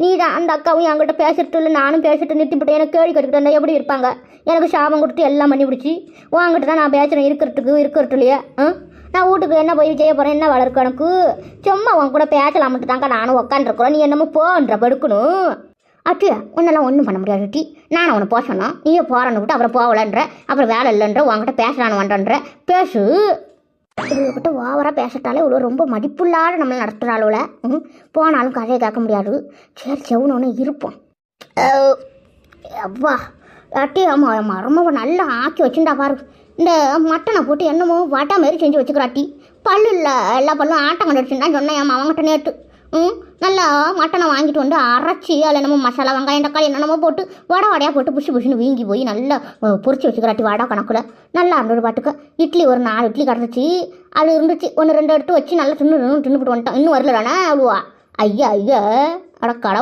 நீ தான் அந்த அக்காவும் என்கிட்ட பேசிட்டு இல்லை நானும் பேசிட்டு நிறுத்திவிட்டு எனக்கு கேள்வி கட்டுக்கிட்டு எப்படி இருப்பாங்க? எனக்கு சாபம் கொடுத்து எல்லாம் பண்ணி பிடிச்சி உங்ககிட்ட தான் நான் பேசுகிறேன் இருக்கிறதுக்கு இருக்கிறது இல்லையா ஆ? நான் வீட்டுக்கு என்ன போய் செய்ய போகிறேன் என்ன வளர்க்க எனக்கு? சும்மா உன் கூட பேசலாம் மட்டும் தாங்க நானும் உக்காந்துருக்குறோம். நீ என்னமோ போன்ற படுக்கணும். அட்டு உன்னெல்லாம் ஒன்றும் பண்ண முடியாது டி. நானும் அவனை போக சொன்னான். நீயே போகிறன்னு விட்டு அப்புறம் போகலன்ற அப்புறம் வேலை இல்லைன்ற உங்ககிட்ட பேசலான்னு வந்தன்ற. பேசு. இவங்ககிட்ட ஓவராக பேசிட்டாலே இவ்வளோ ரொம்ப மதிப்புள்ளாத நம்மளை நடத்துகிறாளோல ம் போனாலும் கதையை கேட்க முடியாது. சரி செவனு இருப்போம். அஹ், அப்பா அட்டி ஆமாம் மருமவ நல்லா ஆக்கி வச்சுட்டா பாரு. இந்த மட்டனை போட்டு என்னமோ வாட்டா மாரி செஞ்சு வச்சுக்கிறாட்டி பல்லு இல்லை எல்லா பல்லும் ஆட்டம் கண்டுச்சுன்னு சொன்னேன். என் அவங்ககிட்ட நேற்று ம் நல்லா மட்டனை வாங்கிட்டு வந்து அரைச்சி அதில் என்னமோ மசாலா வெங்காயம் தக்காளி என்னென்னமோ போட்டு வடை வடையாக போட்டு புஷு புஷுன்னு வீங்கி போய் நல்லா அஹ், வச்சுக்கிறாட்டி வடை கணக்கில். நல்லா இருந்தது பாட்டுக்கு. இட்லி ஒரு நாலு இட்லி கிடந்துச்சு அது இருந்துச்சு. ஒன்று ரெண்டு எடுத்து வச்சு நல்லா தின்னு தின்னுபிட்டு வந்துட்டோம் இன்னும் வரலடானே அவ்வளோவா ஐயா ஐயா. அட கடவுள்.